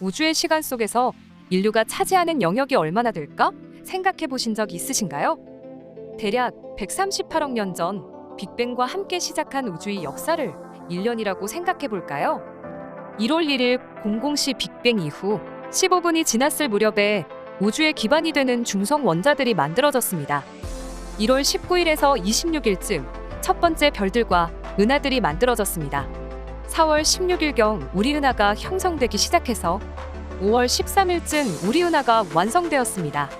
우주의 시간 속에서 인류가 차지하는 영역이 얼마나 될까 생각해 보신 적 있으신가요? 대략 138억 년 전 빅뱅과 함께 시작한 우주의 역사를 1년이라고 생각해 볼까요? 1월 1일 00시 빅뱅 이후 15분이 지났을 무렵에 우주의 기반이 되는 중성 원자들이 만들어졌습니다. 1월 19일에서 26일쯤 첫 번째 별들과 은하들이 만들어졌습니다. 4월 16일경 우리 은하가 형성되기 시작해서 5월 13일쯤 우리 은하가 완성되었습니다.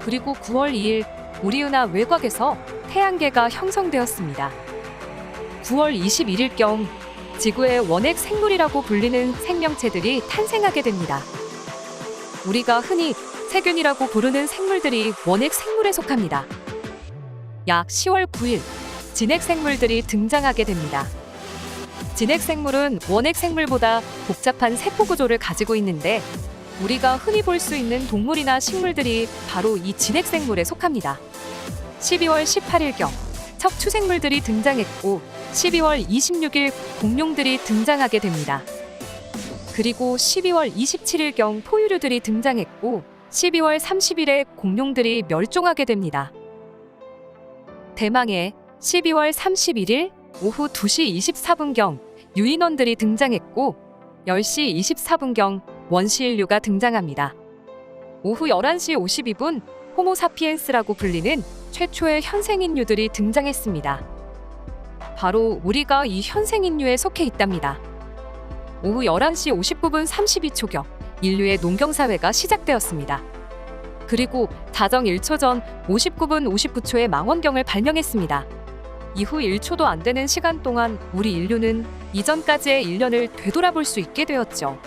그리고 9월 2일 우리 은하 외곽에서 태양계가 형성되었습니다. 9월 21일경 지구의 원핵 생물이라고 불리는 생명체들이 탄생하게 됩니다. 우리가 흔히 세균이라고 부르는 생물들이 원핵 생물에 속합니다. 약 10월 9일 진핵 생물들이 등장하게 됩니다. 진핵 생물은 원핵 생물보다 복잡한 세포 구조를 가지고 있는데 우리가 흔히 볼 수 있는 동물이나 식물들이 바로 이 진핵 생물에 속합니다. 12월 18일경 척추 생물들이 등장했고 12월 26일 공룡들이 등장하게 됩니다. 그리고 12월 27일경 포유류들이 등장했고 12월 30일에 공룡들이 멸종하게 됩니다. 대망의 12월 31일 오후 2시 24분경 유인원들이 등장했고 10시 24분경 원시인류가 등장합니다. 오후 11시 52분 호모사피엔스라고 불리는 최초의 현생인류들이 등장했습니다. 바로 우리가 이 현생인류에 속해 있답니다. 오후 11시 59분 32초경 인류의 농경사회가 시작되었습니다. 그리고 자정 1초 전 59분 59초에 망원경을 발명했습니다. 이후 1초도 안 되는 시간 동안 우리 인류는 이전까지의 1년을 되돌아볼 수 있게 되었죠.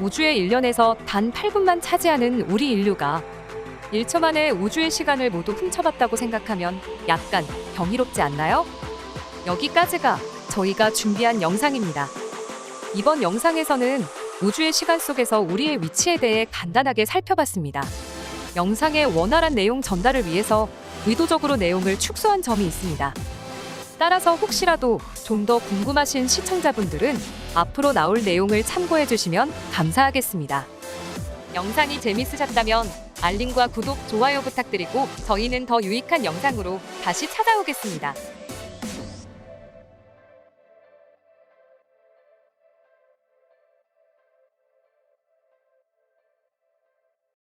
우주의 1년에서 단 8분만 차지하는 우리 인류가 1초 만에 우주의 시간을 모두 훔쳐봤다고 생각하면 약간 경이롭지 않나요? 여기까지가 저희가 준비한 영상입니다. 이번 영상에서는 우주의 시간 속에서 우리의 위치에 대해 간단하게 살펴봤습니다. 영상의 원활한 내용 전달을 위해서 의도적으로 내용을 축소한 점이 있습니다. 따라서 혹시라도 좀 더 궁금하신 시청자분들은 앞으로 나올 내용을 참고해 주시면 감사하겠습니다. 영상이 재밌으셨다면 알림과 구독, 좋아요 부탁드리고 저희는 더 유익한 영상으로 다시 찾아오겠습니다.